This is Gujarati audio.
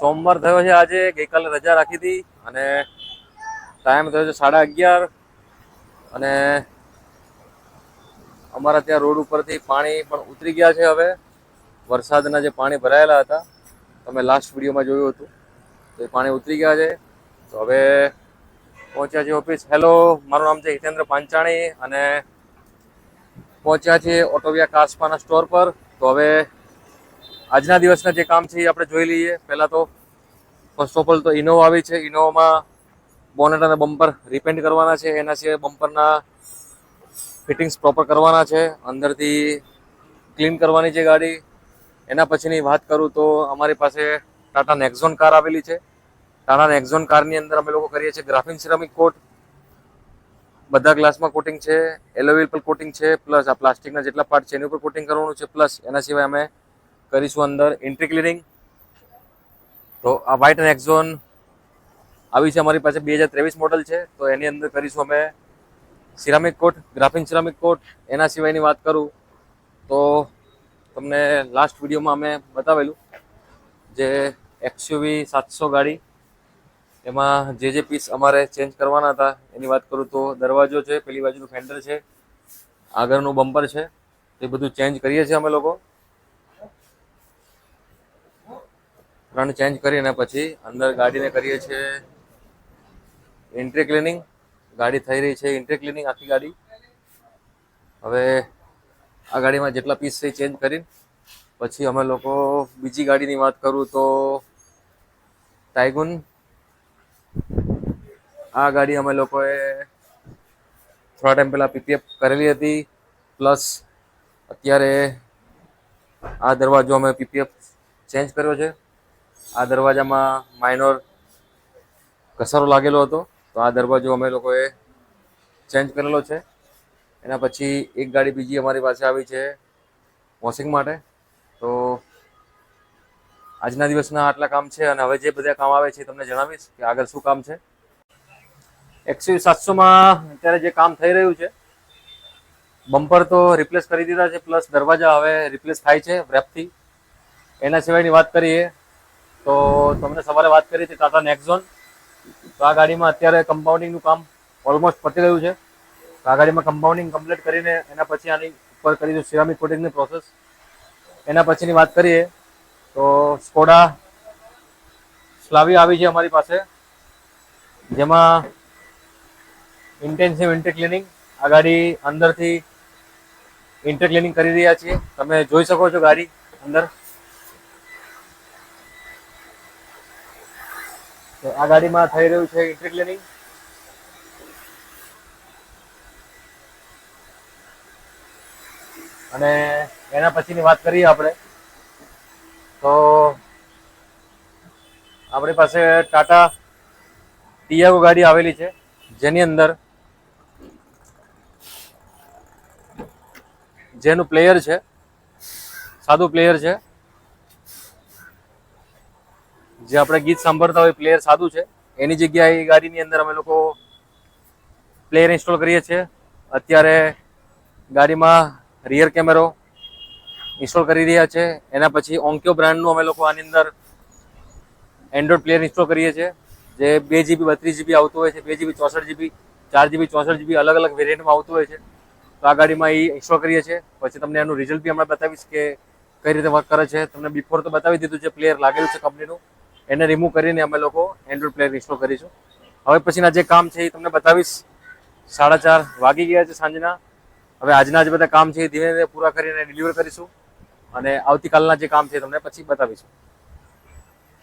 સોમવાર થયો છે આજે, ગઈકાલે રજા રાખી હતી અને ટાઈમ થયો છે સાડા અગિયાર. અને અમારા ત્યાં રોડ ઉપરથી પાણી પણ ઉતરી ગયા છે હવે. વરસાદના જે પાણી ભરાયેલા હતા, તમે લાસ્ટ વિડીયોમાં જોયું હતું, તો એ પાણી ઉતરી ગયા છે. તો હવે પહોંચ્યા છે ઓફિસ. હેલો મારું નામ છે હિતેન્દ્ર પાંચાણી અને પહોંચ્યા છે ઓટોવિયા કાસ્પાના સ્ટોર પર. તો હવે આજના દિવસના જે કામ છે એ આપણે જોઈ લઈએ. પહેલાં તો ફર્સ્ટ ઓફ ઓલ તો ઇનોવા આવી છે. ઇનોવામાં બોનેટ અને બમ્પર રિપેન્ટ કરવાના છે. એના સિવાય બમ્પરના ફિટિંગ્સ પ્રોપર કરવાના છે. અંદરથી ક્લીન કરવાની છે ગાડી. એના પછીની વાત કરું તો અમારી પાસે ટાટા નેક્ઝોન કાર આવેલી છે. ટાટા નેક્ઝોન કારની અંદર અમે લોકો કરીએ છીએ ગ્રાફિન સિરામિક કોટ બધા ગ્લાસમાં કોટિંગ છે. એલોવેલ પર કોટિંગ છે. પ્લસ આ પ્લાસ્ટિકના જેટલા પાર્ટ છે, એની ઉપર કોટિંગ કરવાનું છે. પ્લસ એના સિવાય અમે કરીશું અંદર એન્ટ્રી ક્લિનિંગ તો આ વ્હાઇટ નેક્ઝોન આવી છે અમારી પાસે બે હજાર ત્રેવીસ મોડલ છે. તો એની અંદર કરીશું અમે સિરામિક કોટ ગ્રાફિન સિરામિક કોટ એના સિવાયની વાત કરું તો તમને લાસ્ટ વિડીયોમાં અમે બતાવેલું જે એક્સયુવી સાતસો ગાડી, એમાં જે જે પીસ અમારે ચેન્જ કરવાના હતા, એની વાત કરું તો દરવાજો છે, પેલી બાજુનું ફેન્ડર છે, આગળનું બમ્પર છે, એ બધું ચેન્જ કરીએ છીએ અમે લોકો. ત્રણ ચેન્જ કરીને પછી અંદર ગાડીને કરીએ છીએ એન્ટ્રી ક્લિનિંગ ગાડી થઈ રહી છે એન્ટ્રી ક્લિનિંગ આખી ગાડી. હવે આ ગાડીમાં જેટલા પીસ છે ચેન્જ કરીને પછી અમે લોકો બીજી ગાડીની વાત કરું તો ટાઈગુન આ ગાડી અમે લોકોએ થોડા ટાઈમ પહેલાં પીપીએફ કરેલી હતી. પ્લસ અત્યારે આ દરવાજો અમે પીપીએફ ચેન્જ કર્યો છે. આ દરવાજામાં માઇનોર ઘસારો લાગેલો હતો. તો આ દરવાજો અમે લોકોએ ચેન્જ કરેલો છે. એના પછી એક ગાડી બીજી અમારી પાસે આવી છે વોશિંગ માટે. તો આજના દિવસના આટલા કામ છે અને હવે જે બધા કામ આવે છે તમને જણાવીશ કે આગળ શું કામ છે. એકસો સાતસોમાં અત્યારે જે કામ થઈ રહ્યું છે, બમ્પર તો રિપ્લેસ કરી દીધા છે પ્લસ દરવાજા હવે રિપ્લેસ થાય છે રેપથી એના સિવાયની વાત કરીએ તો તમને સવારે વાત કરી હતી ટાટા નેક્ઝોન તો આ ગાડીમાં અત્યારે કમ્પાઉન્ડિંગનું કામ ઓલમોસ્ટ પતી ગયું છે. તો આ ગાડીમાં કમ્પાઉન્ડિંગ કમ્પ્લીટ કરીને એના પછી આની ઉપર કરીશું સિરામિક કોટિંગની પ્રોસેસ એના પછીની વાત કરીએ તો સ્કોડા સ્લાવી આવી છે અમારી પાસે. જેમાં ઇન્ટેન્સિવ ઇન્ટર ક્લિનિંગ આ ગાડી અંદરથી ઇન્ટર ક્લિનિંગ કરી રહ્યા છીએ. તમે જોઈ શકો છો ગાડી અંદર. આ ગાડીમાં થઈ રહ્યું છે ઇન્ટર ક્લિનિંગ અને એના પછીની વાત કરીએ આપણે. તો આપણી પાસે ટાટા ટિયાગો ગાડી આવેલી છે, જેની અંદર જેનું પ્લેયર છે, સાદું પ્લેયર છે. જે આપણે ગીત સાંભળતા હોય પ્લેયર સાદું છે, એની જગ્યાએ એ ગાડીની અંદર અમે લોકો પ્લેયર ઇન્સ્ટોલ કરીએ છીએ. અત્યારે ગાડીમાં રિયર કેમેરો ઇન્સ્ટોલ કરી રહ્યા છે. એના પછી ઓન્ક્યો બ્રાન્ડનું અમે લોકો આની અંદર એન્ડ્રોઇડ પ્લેયર ઇન્સ્ટોલ કરીએ છીએ. જે બે જીબી બત્રીસ જીબી આવતું હોય છે, બે જીબી ચોસઠ જીબી ચાર જીબી ચોસઠ જીબી અલગ અલગ વેરિયન્ટમાં આવતું હોય છે. તો આ ગાડીમાં એ ઇન્સ્ટોલ કરીએ છીએ. પછી તમને એનું રિઝલ્ટ બી હમણાં બતાવીશ કે કઈ રીતે વર્ક કરે છે. તમને બિફોર તો બતાવી દીધું છે પ્લેયર લાગેલું છે કંપનીનું એને રિમૂવ કરીને અમે લોકો એન્ડ્રોઇડ પ્લેયર ઇન્સ્ટોલ કરીશું. હવે પછીના જે કામ છે એ તમને બતાવીશ. સાડા ચાર વાગી ગયા છે સાંજના. હવે આજના જે બધા કામ છે એ ધીમે ધીમે પૂરા કરીને ડિલિવર કરીશું. અને આવતીકાલના જે કામ છે તમને પછી બતાવીશું.